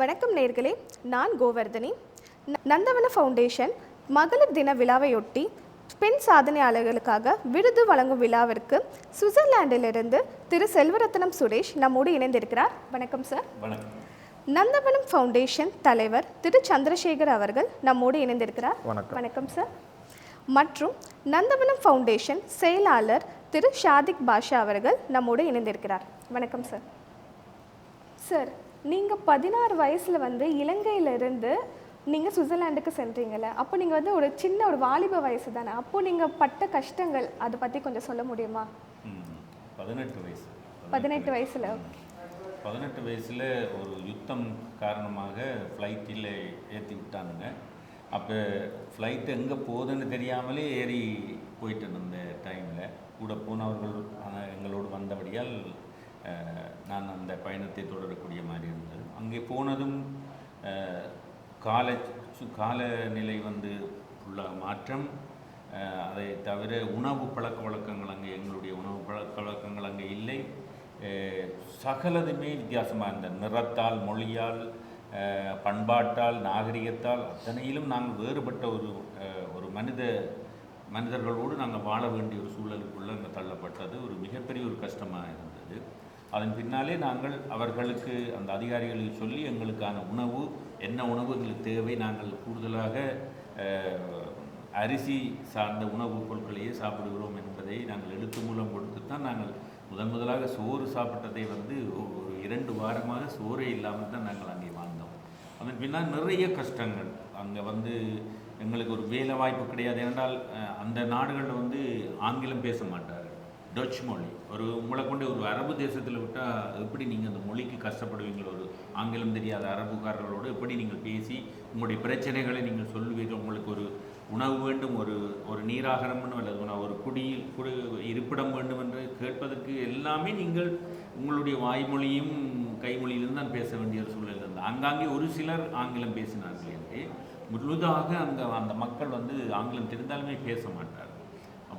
வணக்கம் நேர்களே நான் கோவர்தனி. ந- நந்தவன ஃபவுண்டேஷன் மகளிர் தின விழாவையொட்டி பெண் சாதனையாளர்களுக்காக விருது வழங்கும் விழாவிற்கு சுவிட்சர்லாந்திலிருந்து திரு செல்வரத்னம் சுரேஷ் நம்மோடு இணைந்திருக்கிறார். வணக்கம் சார். வணக்கம். நந்தவனம் ஃபவுண்டேஷன் தலைவர் திரு சந்திரசேகர் அவர்கள் நம்மோடு இணைந்திருக்கிறார். வணக்கம். வணக்கம் சார். மற்றும் நந்தவனம் ஃபவுண்டேஷன் செயலாளர் திரு ஷாதிக் பாஷா அவர்கள் நம்மோடு இணைந்திருக்கிறார். வணக்கம் சார். சார் நீங்கள் பதினாறு வயசில் வந்து இலங்கையிலிருந்து நீங்கள் சுவிட்சர்லாண்டுக்கு சென்றீங்கல்ல அப்போ நீங்கள் வந்து ஒரு சின்ன ஒரு வாலிப வயசு தானே அப்போ நீங்கள் பட்ட கஷ்டங்கள் அதை பற்றி கொஞ்சம் சொல்ல முடியுமா? பதினெட்டு வயசு. பதினெட்டு வயசில். பதினெட்டு வயசில் ஒரு யுத்தம் காரணமாக ஃப்ளைட்டில் ஏற்றி விட்டானுங்க. அப்போ ஃப்ளைட் எங்கே போகுதுன்னு தெரியாமலே ஏறி போயிட்டேன் அந்த டைமில் கூட போனவர்கள் எங்களோடு வந்தபடியால் நான் அந்த பயணத்தை தொடரக்கூடிய மாதிரி இருந்தது. அங்கே போனதும் கால சு- காலநிலை வந்து உள்ள மாற்றம். அதை தவிர உணவு பழக்க வழக்கங்கள் அங்கே எங்களுடைய உணவு பழக்க வழக்கங்கள் அங்கே இல்லை. சகலதுமே வித்தியாசமாக இருந்த நிறத்தால் மொழியால் பண்பாட்டால் நாகரிகத்தால் அத்தனையிலும் நாங்கள் வேறுபட்ட ஒரு ஒரு மனித மனிதர்களோடு நாங்கள் வாழ வேண்டிய ஒரு சூழலுக்குள்ளே அங்கே தள்ளப்பட்டது. ஒரு மிகப்பெரிய ஒரு கஷ்டமாக இருந்தது. அதன் பின்னாலே நாங்கள் அவர்களுக்கு அந்த அதிகாரிகளுக்கு சொல்லி எங்களுக்கான உணவு என்ன உணவு எங்களுக்கு தேவை நாங்கள் கூடுதலாக அரிசி சார்ந்த உணவுப் பொருட்களையே சாப்பிடுகிறோம் என்பதை நாங்கள் எழுத்து மூலம் கொடுத்து தான் நாங்கள் முதன் முதலாக சோறு சாப்பிட்டதை வந்து ஒரு இரண்டு வாரமாக சோறே இல்லாமல் தான் நாங்கள் அங்கே வாழ்ந்தோம். அதன் பின்னால் நிறைய கஷ்டங்கள். அங்கே வந்து எங்களுக்கு ஒரு வேலை வாய்ப்பு கிடையாது. ஏனென்றால் அந்த நாடுகளில் வந்து ஆங்கிலம் பேச மாட்டார்கள். டச் மொழி. ஒரு உங்களை கொண்டு ஒரு அரபு தேசத்தில் விட்டால் எப்படி நீங்கள் அந்த மொழிக்கு கஷ்டப்படுவீங்களோ ஒரு ஆங்கிலம் தெரியாத அரபுக்காரர்களோடு எப்படி நீங்கள் பேசி உங்களுடைய பிரச்சனைகளை நீங்கள் சொல்லுவீர்கள் உங்களுக்கு ஒரு உணவு வேண்டும் ஒரு ஒரு நீராகரம்னு அல்லது உணவு, ஒரு குடியில் குடி இருப்பிடம் வேண்டும் என்று கேட்பதற்கு எல்லாமே நீங்கள் உங்களுடைய வாய்மொழியும் கைமொழியிலும் தான் பேச வேண்டிய ஒரு சூழல் இருந்தது. ஆங்காங்கே ஒரு சிலர் ஆங்கிலம் பேசினார்கள் என்று. முழுதாக அங்கே அந்த மக்கள் வந்து ஆங்கிலம் தெரிந்தாலுமே பேச மாட்டார்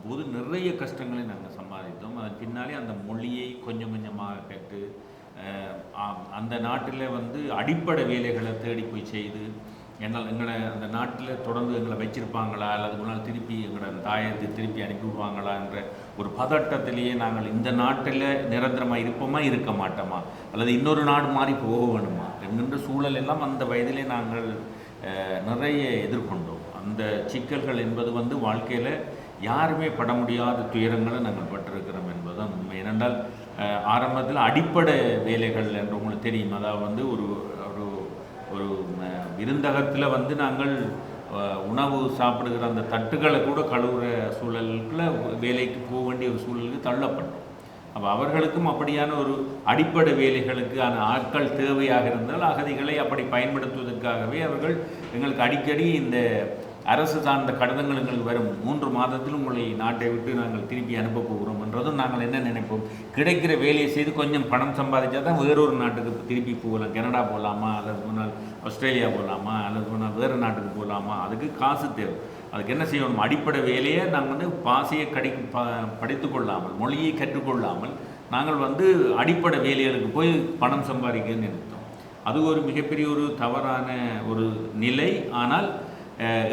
அப்போது நிறைய கஷ்டங்களை நாங்கள் சம்பாதித்தோம். அதன் பின்னாலே அந்த மொழியை கொஞ்சம் கொஞ்சமாக கற்று அந்த நாட்டில் வந்து அடிப்படை வேலைகளை தேடி போய் செய்து என்னால் எங்களை அந்த நாட்டில் தொடர்ந்து எங்களை வச்சிருப்பாங்களா? அல்லது முன்னால் திருப்பி எங்களை தாயத்தை திருப்பி அனுப்பிவிடுவாங்களா என்ற ஒரு பதட்டத்திலேயே நாங்கள் இந்த நாட்டில் நிரந்தரமாக இருப்போமா? இருக்க மாட்டோமா? அல்லது இன்னொரு நாடு மாதிரி போக வேணுமா? என்கின்ற சூழல் எல்லாம் அந்த வயதிலே நாங்கள் நிறைய எதிர்கொண்டோம். அந்த சிக்கல்கள் என்பது வந்து வாழ்க்கையில் யாருமே பட முடியாத துயரங்களை நாங்கள் பட்டிருக்கிறோம் என்பதுதான் உண்மை. ஏனென்றால் ஆரம்பத்தில் அடிப்படை வேலைகள் என்று உங்களுக்கு தெரியும். அதாவது வந்து ஒரு ஒரு ஒரு விருந்தகத்தில் வந்து நாங்கள் உணவு சாப்பிடுகிற அந்த தட்டுகளை கூட கழுவுற சூழலுக்குள்ள வேலைக்கு போக வேண்டிய ஒரு சூழலுக்கு தள்ளப்பட்டோம். அப்போ அவர்களுக்கும் அப்படியான ஒரு அடிப்படை வேலைகளுக்கான ஆட்கள் தேவையாக இருந்தால் அகதிகளை அப்படி பயன்படுத்துவதற்காகவே அவர்கள் எங்களுக்கு அடிக்கடி இந்த அரசு சார்ந்த கடிதங்கள் எங்களுக்கு வரும் மூன்று மாதத்தில் உங்களை நாட்டை விட்டு நாங்கள் திருப்பி அனுப்ப போகிறோம் என்றதும் நாங்கள் என்ன நினைப்போம்? கிடைக்கிற வேலையை செய்து கொஞ்சம் பணம் சம்பாதிச்சா தான் வேறொரு நாட்டுக்கு திருப்பி போகலாம். கனடா போகலாமா? அல்லது போனால் ஆஸ்திரேலியா போகலாமா? அல்லது போனால் வேறு நாட்டுக்கு போகலாமா? அதுக்கு காசு தேவை. அதுக்கு என்ன செய்யணும்? அடிப்படை வேலையை நாங்கள் வந்து பாசையை கடி ப படித்து கொள்ளாமல் மொழியை கற்றுக்கொள்ளாமல் நாங்கள் வந்து அடிப்படை வேலைகளுக்கு போய் பணம் சம்பாதிக்க நினைத்தோம். அது ஒரு மிகப்பெரிய ஒரு தவறான ஒரு நிலை. ஆனால்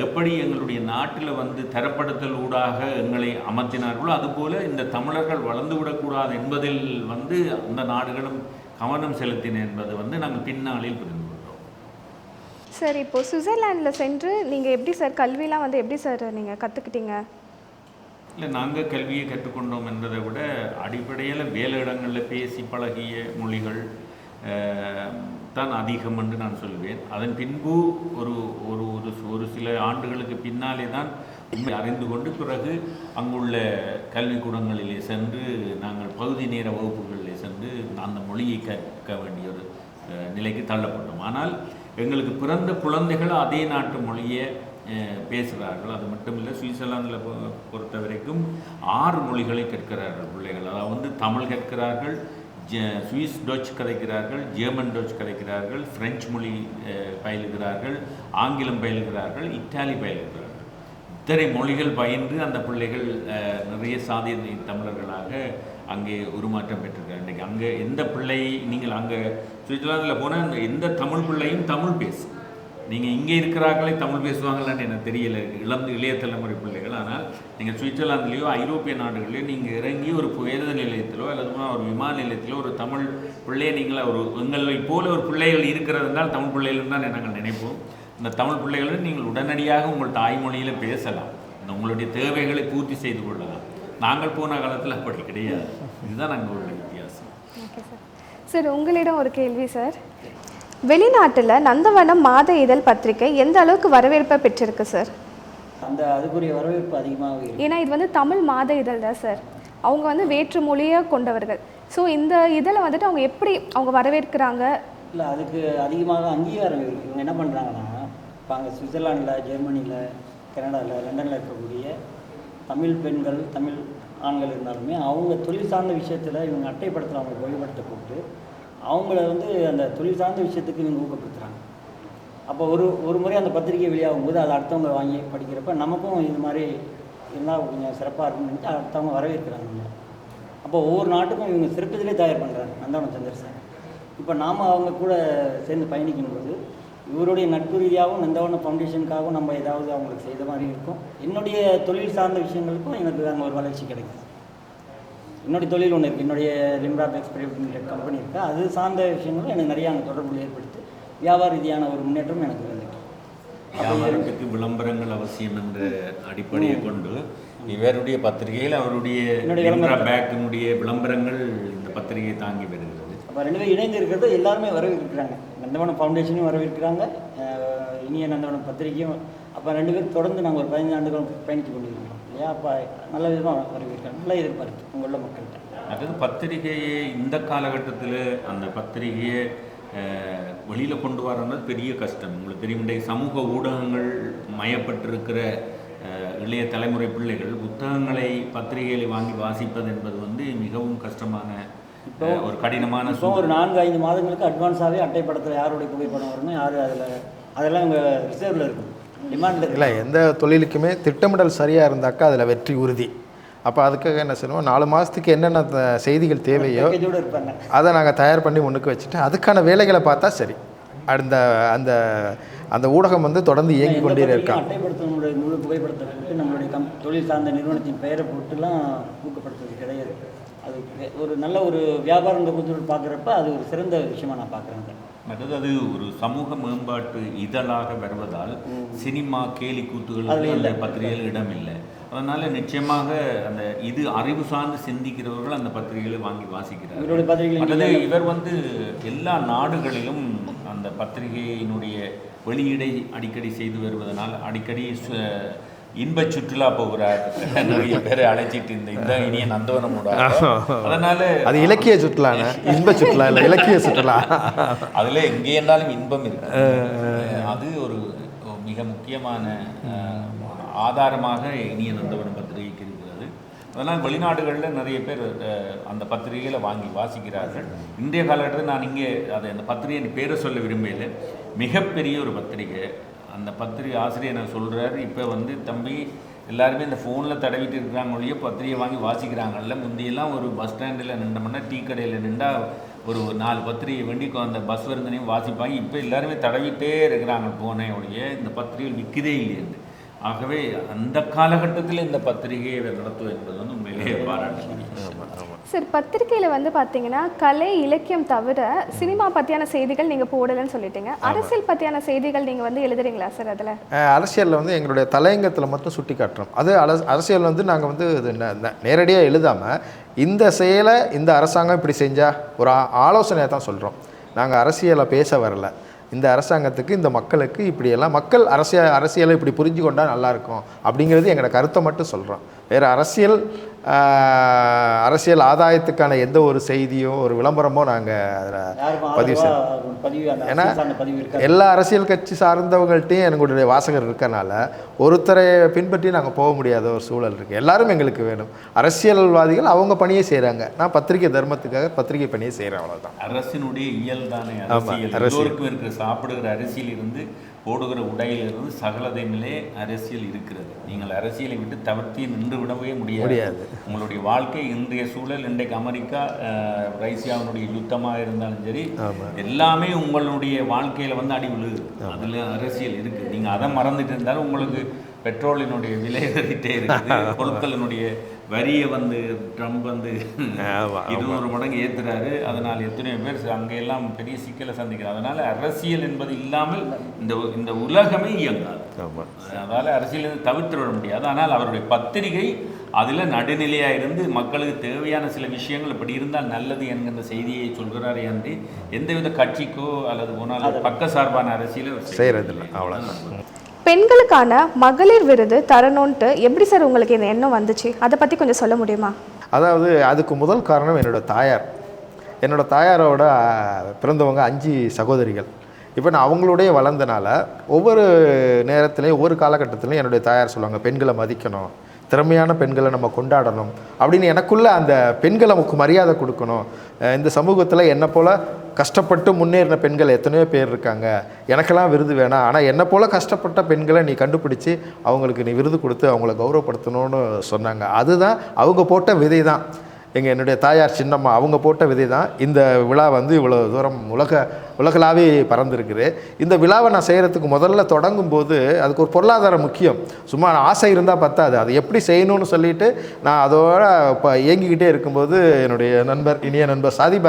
எப்படி எங்களுடைய நாட்டில் வந்து தரப்படுத்தல் ஊடாக எங்களை அமர்த்தினார்களோ அதுபோல இந்த தமிழர்கள் வளர்ந்து விடக்கூடாது என்பதில் வந்து அந்த நாடுகளும் கவனம் செலுத்தின என்பது வந்து நாங்கள் பின்னாளில் புரிந்து கொண்டோம். சார் இப்போ சுவிட்சர்லாண்டில் சென்று நீங்கள் எப்படி சார் கல்விலாம் வந்து எப்படி சார் நீங்கள் கற்றுக்கிட்டீங்க இல்லை நாங்கள் கல்வியை கற்றுக்கொண்டோம் என்பதை விட அடிப்படையில் வேலையிடங்களில் பேசி பழகிய மொழிகள் தான் அதிகம் என்று நான் சொல்வேன். அதன் பின்பு ஒரு ஒரு ஒரு ஒரு சில ஆண்டுகளுக்கு பின்னாலே தான் உண்மை அறிந்து கொண்டு பிறகு அங்குள்ள கல்விக்கூடங்களிலே சென்று நாங்கள் பகுதி நேர வகுப்புகளிலே சென்று அந்த மொழியை கற்க வேண்டிய ஒரு நிலைக்கு தள்ளப்பட்டோம். ஆனால் எங்களுக்கு பிறந்த குழந்தைகள் அதே நாட்டு மொழியை பேசுகிறார்கள். அது மட்டும் இல்லை சுவிட்சர்லாந்தில் பொ- பொறுத்த வரைக்கும் ஆறு மொழிகளை கற்கிறார்கள் பிள்ளைகள். அதாவது வந்து தமிழ் கற்கிறார்கள் சுவிஸ் டோச் கலைக்கிறார்கள் ஜெர்மன் டொச் கலைக்கிறார்கள் பிரெஞ்சு மொழி பயிலுகிறார்கள் ஆங்கிலம் பயிலுகிறார்கள் இத்தாலி பயிலுகிறார்கள். இத்தனை மொழிகள் பயின்று அந்த பிள்ளைகள் நிறைய சாதிய தமிழர்களாக அங்கே உருமாற்றம் பெற்றிருக்காங்க இன்றைக்கி அங்கே எந்த பிள்ளை நீங்கள் அங்கே சுவிட்சர்லாந்தில் போனால் எந்த தமிழ் பிள்ளையும் தமிழ் பேசும் நீங்கள் இங்கே இருக்கிறார்களே தமிழ் பேசுவாங்களான்னு எனக்கு தெரியல. இளம் இளைய தலைமுறை பிள்ளைகள். ஆனால் நீங்கள் சுவிட்சர்லாந்துலேயோ ஐரோப்பிய நாடுகளிலேயோ நீங்கள் இறங்கி ஒரு புயத நிலையத்திலோ அல்லது போனால் ஒரு விமான நிலையத்திலோ ஒரு தமிழ் பிள்ளையை நீங்கள் ஒரு எங்களை போல ஒரு பிள்ளைகள் இருக்கிறதுனால் தமிழ் பிள்ளைகள் தான் நாங்கள் நினைப்போம். இந்த தமிழ் பிள்ளைகளும் நீங்கள் உடனடியாக உங்கள் தாய்மொழியில் பேசலாம். இந்த உங்களுடைய தேவைகளை பூர்த்தி செய்து கொள்ளலாம். நாங்கள் போன காலத்தில் அப்படி கிடையாது. இதுதான் நாங்கள் உள்ள வித்தியாசம். சார் உங்களிடம் ஒரு கேள்வி சார் வெளிநாட்டில் நந்தவனம் மாத இதழ் பத்திரிகை எந்த அளவுக்கு வரவேற்பை பெற்றிருக்கு சார் அந்த அதுக்குரிய வரவேற்பு அதிகமாக இருக்கு. ஏன்னா இது வந்து தமிழ் மாத இதழ் தான் சார் அவங்க வந்து வேற்று மொழியை கொண்டவர்கள். ஸோ இந்த இதழை வந்துட்டு அவங்க எப்படி அவங்க வரவேற்கிறாங்க? இல்லை அதுக்கு அதிகமாக அங்கீகாரம் இருக்கு. இவங்க என்ன பண்ணுறாங்கன்னா இப்போ அங்கே சுவிட்சர்லாண்டில் ஜெர்மனியில் கனடாவில் லண்டனில் இருக்கக்கூடிய தமிழ் பெண்கள் தமிழ் ஆண்கள் இருந்தாலுமே அவங்க தொழில் சார்ந்த விஷயத்தில் இவங்க அட்டைப்படுத்துகிற அவங்க புகைப்படத்தை போட்டு அவங்கள வந்து அந்த தொழில் சார்ந்த விஷயத்துக்கு இவங்க ஊக்கப்படுத்துகிறாங்க அப்போ ஒரு ஒரு முறை அந்த பத்திரிகை வெளியாகும் போது அதை அடுத்தவங்க வாங்கி படிக்கிறப்ப நமக்கும் இது மாதிரி இருந்தால் கொஞ்சம் சிறப்பாக இருக்கும்னு நினச்சி அடுத்தவங்க வரவேற்கிறாங்க. நம்மளை. அப்போ ஒவ்வொரு நாட்டுக்கும் இவங்க சிறப்பத்திலே தயார் பண்ணுறாங்க நந்தவனம் சந்திரசேகர். இப்போ நாம் அவங்க கூட சேர்ந்து பயணிக்கும் போது இவருடைய நட்பு ரீதியாகவும் நந்தவன ஃபவுண்டேஷனுக்காகவும் நம்ம ஏதாவது அவங்களுக்கு செய்த மாதிரி இருக்கும். என்னுடைய தொழில் சார்ந்த விஷயங்களுக்கும் எனக்கு அங்கே ஒரு வளர்ச்சி கிடைக்கும் என்னுடைய தொழில் ஒன்று இருக்குது என்னுடைய லிம்ராப் எக்ஸ்பெரிமெண்ட் கம்பெனி இருக்குது அது சார்ந்த விஷயங்களும் எனக்கு நிறைய அங்கே தொடர்புகள் ஏற்படுத்தி வியாபார ரீதியான ஒரு முன்னேற்றம் எனக்கு வந்துட்டு வியாபாரத்துக்கு விளம்பரங்கள் அவசியம் என்ற அடிப்படையை கொண்டு இவருடைய பத்திரிகையில் அவருடைய பேக்கினுடைய விளம்பரங்கள் இந்த பத்திரிகை தாங்கி வருகிறது. அப்போ ரெண்டு பேரும் இணைந்து இருக்கிறது எல்லாருமே வரவேற்கிறாங்க. நந்தவனம் ஃபவுண்டேஷனையும் வரவேற்கிறாங்க. இனிய நந்தவனம் பத்திரிகையும் அப்போ ரெண்டு பேரும் தொடர்ந்து நாங்கள் ஒரு பதினைந்து ஆண்டுகள் பயணித்து கொண்டிருக்கிறோம். அப்போ நல்ல விதமாக வரவேற்கிறாங்க நல்ல எதிர்பார்ப்பு உங்களுள்ள மக்கள்கிட்ட. அதாவது பத்திரிகையை இந்த காலகட்டத்தில் அந்த பத்திரிகையை வெளியில கொண்டு வரணும்னா பெரிய கஷ்டம். உங்களுக்கு தெரியும் இன்றைய சமூக ஊடகங்கள் மயப்பட்டிருக்கிற இளைய தலைமுறை பிள்ளைகள் புத்தகங்களை பத்திரிகைகளை வாங்கி வாசிப்பது என்பது வந்து மிகவும் கஷ்டமான ஒரு கடினமான இப்போ ஒரு நான்கு ஐந்து மாதங்களுக்கு அட்வான்ஸாகவே அட்டைப்படத்தில் யாருடைய புகைப்படம் வரணும் யார் அதில் அதெல்லாம் இங்கே ரிசர்வில் இருக்கும். இருக்கு இல்லை எந்த தொழிலுக்குமே திட்டமிடல் சரியாக இருந்தாக்கா அதில் வெற்றி உறுதி. அப்போ அதுக்காக என்ன செய்யணும் நாலு மாதத்துக்கு என்னென்ன செய்திகள் தேவையோ அதை நாங்கள் தயார் பண்ணி முன்னுக்கு வச்சுட்டு அதுக்கான வேலைகளை பார்த்தா சரி. அந்த அந்த அந்த ஊடகம் வந்து தொடர்ந்து இயங்கி கொண்டே இருக்கா? அட்டைப்படுத்தனுடைய முழு புகைப்படத்தை போட்டு நம்மளுடைய கம் தொழில் சார்ந்த நிறுவனத்தின் பெயரை போட்டுலாம் ஊக்கப்படுத்துறது கிடையாது. அது ஒரு நல்ல ஒரு வியாபாரம் பார்க்குறப்ப அது ஒரு சிறந்த விஷயமா நான் பார்க்குறேன். மற்றது அது ஒரு சமூக மேம்பாட்டு இதழாக வருவதால் சினிமா கேலி கூத்துகள் அதுல அந்த இல்லை. பத்திரிகைகள் இடம் இல்லை. அதனால நிச்சயமாக அந்த இது அறிவு சார்ந்து சிந்திக்கிறவர்கள் அந்த பத்திரிகைகளை வாங்கி பத்திரிகைகள் மற்றது இவர் வந்து எல்லா நாடுகளிலும் அந்த பத்திரிகையினுடைய வெளியீடை அடிக்கடி செய்து வருவதனால் அடிக்கடி இன்ப சுற்றுலா போகிறார் நிறைய பேரை அழைச்சிட்டு இந்த இந்த இனிய நந்தவனமோட அதனால அது இலக்கிய சுற்றுலாண்ணே இன்ப சுற்றுலா இல்லை இலக்கிய சுற்றுலா. அதுல எங்கே இருந்தாலும் இன்பம் இருக்கு. அது ஒரு மிக முக்கியமான ஆதாரமாக இனிய நந்தவனம் பத்திரிகைக்கு இருக்கிறது. அதனால் வெளிநாடுகளில் நிறைய பேர் அந்த பத்திரிகைகளை வாங்கி வாசிக்கிறார்கள். இன்றைய காலகட்டத்தில் நான் இங்கே அதை அந்த பத்திரிகை பேரை சொல்ல விரும்பல மிகப்பெரிய ஒரு பத்திரிகை. அந்த பத்திரிகை ஆசிரியர் என்ன சொல்கிறாரு இப்போ வந்து தம்பி எல்லாருமே இந்த ஃபோனில் தடவிட்டு இருக்கிறாங்க ஒழிய பத்திரிகை வாங்கி வாசிக்கிறாங்கல்ல. முந்தியெல்லாம் ஒரு பஸ் ஸ்டாண்டில் நின்றோம்னா டீ கடையில் நின்றா ஒரு நாலு பத்திரிகை வேண்டி அந்த பஸ் வருந்தனையும் வாசிப்பாங்க. இப்போ எல்லாருமே தடவிட்டே இருக்கிறாங்க போனே ஒழிய இந்த பத்திரிகைகள் விற்கிறதே இல்லையென்று ஆகவே அந்த காலகட்டத்தில் இந்த பத்திரிகையை நடத்துவது என்பது வந்து உண்மையிலேயே பாராட்டு சார் பத்திரிக்கையில் வந்து பார்த்தீங்கன்னா கலை இலக்கியம் தவிர சினிமா பற்றியான செய்திகள் நீங்கள் போடலைன்னு சொல்லிட்டீங்க. அரசியல் பற்றியான செய்திகள் நீங்கள் வந்து எழுதுறீங்களா சார் அதில்? அரசியலில் வந்து எங்களுடைய தலையங்கத்தில் மட்டும் சுட்டி காட்டுறோம் அது அரசியல் வந்து நாங்கள் வந்து இது நேரடியாக எழுதாமல் இந்த செயலை இந்த அரசாங்கம் இப்படி செஞ்சால் ஒரு ஆலோசனையை தான் சொல்கிறோம் நாங்கள் அரசியலை பேச வரல. இந்த அரசாங்கத்துக்கு இந்த மக்களுக்கு இப்படியெல்லாம் மக்கள் அரசியல் அரசியலை இப்படி புரிஞ்சு கொண்டா நல்லா இருக்கும் அப்படிங்கிறது எங்களோட கருத்தை மட்டும் சொல்கிறோம் வேறு அரசியல் அரசியல் ஆதாயத்துக்கான எந்த ஒரு செய்தியோ ஒரு விளம்பரமோ நாங்கள் அதில் பதிவு செய்ய ஆதரவா பதிவு அந்த ஏன்னா எல்லா அரசியல் கட்சி சார்ந்தவங்கள்ட்டையும் எங்களுடைய வாசகர் இருக்கனால ஒருத்தரை பின்பற்றி நாங்கள் போக முடியாத ஒரு சூழல் இருக்குது எல்லாரும் எங்களுக்கு வேணும். அரசியல்வாதிகள் அவங்க பணியை செய்கிறாங்க நான் பத்திரிகை தர்மத்துக்காக பத்திரிகை பணியை செய்கிறேன் அவ்வளோதான் அரசினுடைய இயல் தானே ஆமா, அரசியல். அரசியல். எல்லோருக்கும் இருக்கிற சாப்பிடுகிற அரசியல் இருந்து போடுகிற உடையிலிருந்து சகலதையிலே அரசியல் இருக்கிறது. நீங்கள் அரசியலை விட்டு தவிர்த்து நின்று விடவே முடியாது. உங்களுடைய வாழ்க்கை இன்றைய சூழல் இன்றைக்கு அமெரிக்கா அஹ், ரஷ்யாவினுடைய யுத்தமாக இருந்தாலும் சரி எல்லாமே உங்களுடைய வாழ்க்கையில வந்து அடி விழுகுது. அதுல அரசியல் இருக்கு. நீங்க அதை மறந்துட்டு இருந்தாலும் உங்களுக்கு பெட்ரோலினுடைய விலை ஏறிட்டே இருக்குது பொருட்களினுடைய வரியை வந்து ட்ரம்ப் வந்து இருநூறு மடங்கு ஏத்துறாரு. அதனால் எத்தனையோ பேர் அங்க எல்லாம் பெரிய சிக்கலை சந்திக்கிறார். அதனால அரசியல் என்பது இல்லாமல் இந்த இந்த உலகமே இயங்காது. அதால் அரசியலிருந்து தவிர்த்து விட முடியாது. ஆனால் அவருடைய பத்திரிகை அதில் நடுநிலையாக இருந்து மக்களுக்கு தேவையான சில விஷயங்கள் இப்படி இருந்தால் நல்லது என்கின்ற செய்தியை சொல்கிறாரே அன்றி எந்தவித கட்சிக்கோ அல்லது போனால் பக்க சார்பான அரசியலோ அவர் செய்கிறதில்ல அவ்வளோதான் பெண்களுக்கான மகளிர் விருது தரணுன்ட்டு எப்படி சார் உங்களுக்கு இந்த எண்ணம் வந்துச்சு? அதை பற்றி கொஞ்சம் சொல்ல முடியுமா? அதாவது அதுக்கு முதல் காரணம் என்னோட தாயார். என்னோட தாயாரோட பிறந்தவங்க அஞ்சு சகோதரிகள். இப்போ நான் அவங்களோடய வளர்ந்தனால ஒவ்வொரு நேரத்துலையும் ஒவ்வொரு காலகட்டத்திலையும் என்னுடைய தாயார் சொல்லுவாங்க பெண்களை மதிக்கணும். திறமையான பெண்களை நம்ம கொண்டாடணும் அப்படின்னு எனக்குள்ளே அந்த பெண்களை நமக்கு மரியாதை கொடுக்கணும். இந்த சமூகத்தில் என்னை போல் கஷ்டப்பட்டு முன்னேறின பெண்கள் எத்தனையோ பேர் இருக்காங்க. எனக்கெல்லாம் விருது வேணாம். ஆனால் என்னை போல் கஷ்டப்பட்ட பெண்களை நீ கண்டுபிடிச்சி அவங்களுக்கு நீ விருது கொடுத்து அவங்கள கௌரவப்படுத்தணும்னு சொன்னாங்க. அதுதான் அவங்க போட்ட விதை தான் எங்கள் என்னுடைய தாயார் சின்னம்மா அவங்க போட்ட விதை தான் இந்த விழா வந்து இவ்வளோ தூரம் உலக உலகளாவே பறந்துருக்குது இந்த விழாவை நான் செய்கிறதுக்கு முதல்ல தொடங்கும் போது அதுக்கு ஒரு பொருளாதாரம் முக்கியம். சும்மா ஆசை இருந்தால் பத்தாது. அது எப்படி செய்யணும்னு சொல்லிட்டு நான் அதோட இப்போ இயங்கிக்கிட்டே இருக்கும்போது என்னுடைய நண்பர் இனிய நண்பர் சாதி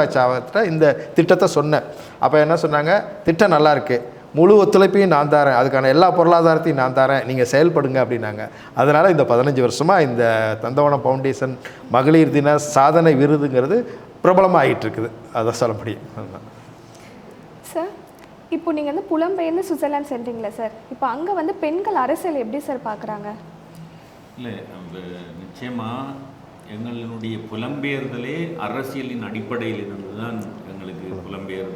இந்த திட்டத்தை சொன்னேன். அப்போ என்ன சொன்னாங்க? திட்டம் நல்லாயிருக்கு முழு ஒத்துழைப்பையும் நான் தரேன். அதுக்கான எல்லா பொருளாதாரத்தையும் நான் தரேன். நீங்கள் செயல்படுங்க அப்படின்னாங்க. அதனால் இந்த பதினஞ்சு வருஷமாக இந்த தந்தவனம் ஃபவுண்டேஷன் மகளிர் தின சாதனை விருதுங்கிறது பிரபலமாகிட்டு இருக்குது அதை சொல்ல முடியும். சார் இப்போ நீங்கள் வந்து புலம்பெயர்ந்து சுவிட்சர்லாந்து சென்றீங்களே சார் இப்போ அங்கே வந்து பெண்கள் அரசியல் எப்படி சார் பார்க்குறாங்க? இல்லை நிச்சயமாக எங்களுடைய புலம்பெயர்தலே அரசியலின் அடிப்படையில் இருந்து தான் எங்களுக்கு ஏற்பட்டது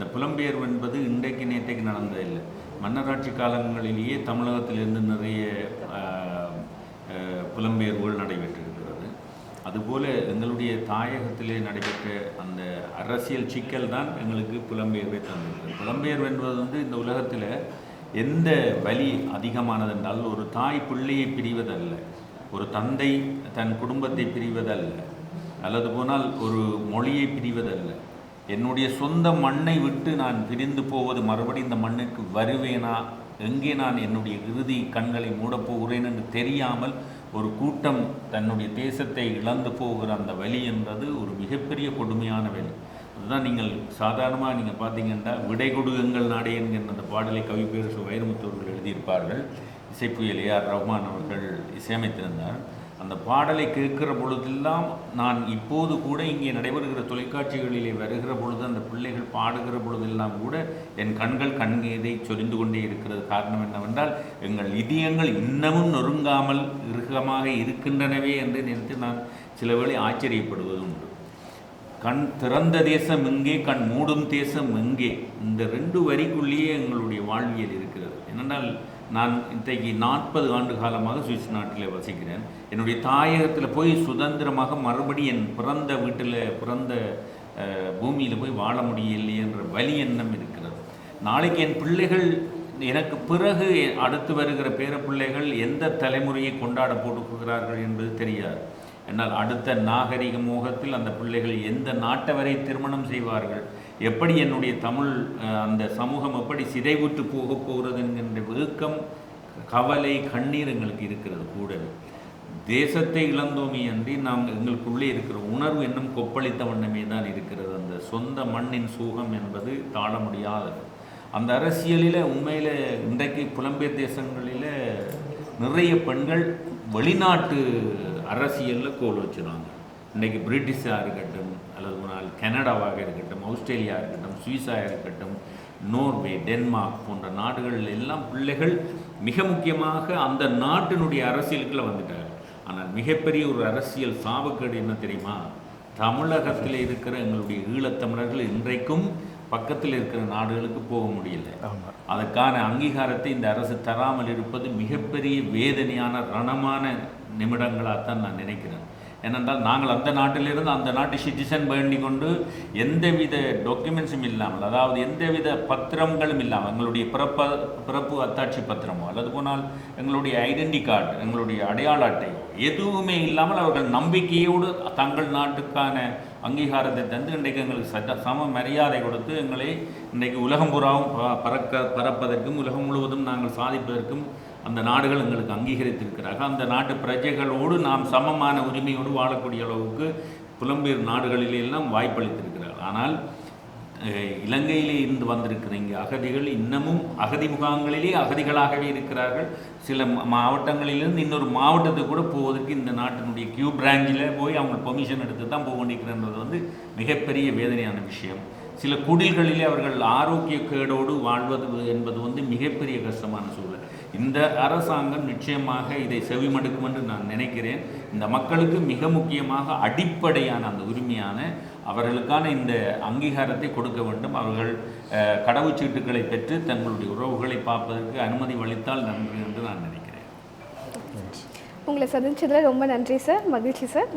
இந்த புலம்பெயர்வு என்பது இன்றைக்கு நேற்றைக்கு நடந்ததில்லை மன்னராட்சி காலங்களிலேயே தமிழகத்திலிருந்து நிறைய புலம்பெயர்வுகள் நடைபெற்றிருக்கிறது. அதுபோல் எங்களுடைய தாயகத்திலே நடைபெற்ற அந்த அரசியல் சிக்கல் தான் எங்களுக்கு புலம்பெயர்வை தந்திருக்கிறது. புலம்பெயர்வு என்பது வந்து இந்த உலகத்தில் எந்த வலி அதிகமானது என்றால் ஒரு தாய் பிள்ளையை பிரிவதல்ல ஒரு தந்தை தன் குடும்பத்தை பிரிவதல்ல அல்லது போனால் ஒரு மொழியை பிரிவதல்ல. என்னுடைய சொந்த மண்ணை விட்டு நான் பிரிந்து போவது மறுபடி இந்த மண்ணுக்கு வருவேனா? எங்கே நான் என்னுடைய இறுதி கண்களை மூடப் போகிறேன் என்று தெரியாமல் ஒரு கூட்டம் தன்னுடைய தேசத்தை இழந்து போகிற அந்த வழி என்பது ஒரு மிகப்பெரிய கொடுமையான வழி. அதுதான் நீங்கள் சாதாரணமாக நீங்கள் பார்த்தீங்கன்னா விடை கொடுகங்கள் நாடே என்கின்ற அந்த பாடலை கவி கவிப்பேரசு வைரமுத்து அவர்கள் எழுதியிருப்பார்கள். இசைப்புயல் ஏஆர் ரஹ்மான் அவர்கள் இசையமைத்திருந்தார். அந்த பாடலை கேட்கிற பொழுதெல்லாம் நான் இப்போது கூட இங்கே நடைபெறுகிற தொலைக்காட்சிகளிலே வருகிற பொழுது அந்த பிள்ளைகள் பாடுகிற பொழுதெல்லாம் கூட என் கண்கள் கண்கீதை சொரிந்து கொண்டே இருக்கிறது. காரணம் என்னவென்றால் எங்கள் இதயங்கள் இன்னமும் நொறுங்காமல் இறுக்கமாக இருக்கின்றனவே என்று நினைத்து நான் சில வேளை ஆச்சரியப்படுவது உண்டு. கண் திறந்த தேசம் எங்கே கண் மூடும் தேசம் எங்கே இந்த ரெண்டு வரிக்குள்ளேயே எங்களுடைய வாழ்வியல் இருக்கிறது. என்னென்னால் நான் இன்றைக்கு நாற்பது ஆண்டு காலமாக சுவிஸ் நாட்டில் வசிக்கிறேன். என்னுடைய தாயகத்தில் போய் சுதந்திரமாக மறுபடி என் பிறந்த வீட்டில் பிறந்த பூமியில் போய் வாழ முடியலையே என்ற வலி எண்ணம் இருக்கிறது. நாளைக்கு என் பிள்ளைகள் எனக்கு பிறகு அடுத்து வருகிற பேர பிள்ளைகள் எந்த தலைமுறையை கொண்டாட போட்டுக்கிறார்கள் என்பது தெரியாது. என்னால் அடுத்த நாகரிக மோகத்தில் அந்த பிள்ளைகள் எந்த நாட்டவரை திருமணம் செய்வார்கள்? எப்படி என்னுடைய தமிழ் அந்த சமூகம் எப்படி சிதைவுற்று போக போகிறது என்கின்ற வெறுக்கம் கவலை கண்ணீர் எங்களுக்கு இருக்கிறது கூடவே. தேசத்தை இழந்தோமே அன்றி நாம் எங்களுக்குள்ளே இருக்கிற உணர்வு இன்னும் கொப்பளித்த வண்ணமே தான் இருக்கிறது. அந்த சொந்த மண்ணின் சூகம் என்பது தாழ முடியாதது. அந்த அரசியலில் உண்மையில் இன்றைக்கு புலம்பெயர் தேசங்களில் நிறைய பெண்கள் வெளிநாட்டு அரசியலில் கோல் வச்சுருவாங்க இன்றைக்கு பிரிட்டிஷாக இருக்கட்டும் அல்லது போனால் கனடாவாக இருக்கட்டும் ஆஸ்திரேலியா இருக்கட்டும் சுவிஸாக இருக்கட்டும் நோர்வே டென்மார்க் போன்ற நாடுகளில் எல்லாம் பிள்ளைகள் மிக முக்கியமாக அந்த நாட்டினுடைய அரசியலுக்குள்ள வந்துட்டாங்க ஆனால் மிகப்பெரிய ஒரு அரசியல் சாபக்கேடு என்ன தெரியுமா? தமிழகத்தில் இருக்கிற எங்களுடைய ஈழத்தமிழர்கள் இன்றைக்கும் பக்கத்தில் இருக்கிற நாடுகளுக்கு போக முடியல. அதற்கான அங்கீகாரத்தை இந்த அரசு தராமல் இருப்பது மிகப்பெரிய வேதனையான ரணமான நிமிடங்களாகத்தான் நான் நினைக்கிறேன். ஏனென்றால் நாங்கள் அந்த நாட்டிலிருந்து அந்த நாட்டு சிட்டிசன் வேண்டி கொண்டு எந்தவித டாக்குமெண்ட்ஸும் இல்லாமல் அதாவது எந்தவித பத்திரங்களும் இல்லாமல் எங்களுடைய பிறப்ப பிறப்பு அத்தாட்சி பத்திரமோ அல்லது போனால் எங்களுடைய ஐடென்டி கார்டு எங்களுடைய அடையாள அட்டை எதுவுமே இல்லாமல் அவர்கள் நம்பிக்கையோடு தங்கள் நாட்டுக்கான அங்கீகாரத்தை தந்து இன்றைக்கு எங்களுக்கு சட்ட சம மரியாதை கொடுத்து எங்களை இன்றைக்கு உலகம் புறாவும் பறக்க பறப்பதற்கும் உலகம் முழுவதும் நாங்கள் சாதிப்பதற்கும் அந்த நாடுகள் எங்களுக்கு அங்கீகரித்திருக்கிறார்கள். அந்த நாட்டு பிரஜைகளோடு நாம் சமமான உரிமையோடு வாழக்கூடிய அளவுக்கு புலம்பெயர் நாடுகளிலெல்லாம் வாய்ப்பளித்திருக்கிறார்கள். ஆனால் இலங்கையிலே இருந்து வந்திருக்கிற இங்கே அகதிகள் இன்னமும் அகதி முகாம்களிலே அகதிகளாகவே இருக்கிறார்கள். சில மாவட்டங்களிலிருந்து இன்னொரு மாவட்டத்துக்கு கூட போவதற்கு இந்த நாட்டினுடைய கியூ பிராஞ்சில் போய் அவங்க பெர்மிஷன் எடுத்து தான் போக வேண்டியிருக்கிறன்றது வந்து மிகப்பெரிய வேதனையான விஷயம். சில குடில்களிலே அவர்கள் ஆரோக்கிய கேடோடு வாழ்வது என்பது வந்து மிகப்பெரிய கஷ்டமான சூழல். இந்த அரசாங்கம் நிச்சயமாக இதை செவிமடுக்கும் என்று நான் நினைக்கிறேன். இந்த மக்களுக்கு மிக முக்கியமாக அடிப்படையான அந்த உரிமையான அவர்களுக்கான இந்த அங்கீகாரத்தை கொடுக்க வேண்டும். அவர்கள் கடவுச்சீட்டுகளை பெற்று தங்களுடைய உறவுகளை பார்ப்பதற்கு அனுமதி அளித்தால் நன்றி என்று நான் நினைக்கிறேன். உங்களை சந்திச்சதில் ரொம்ப நன்றி சார். மகிழ்ச்சி சார்.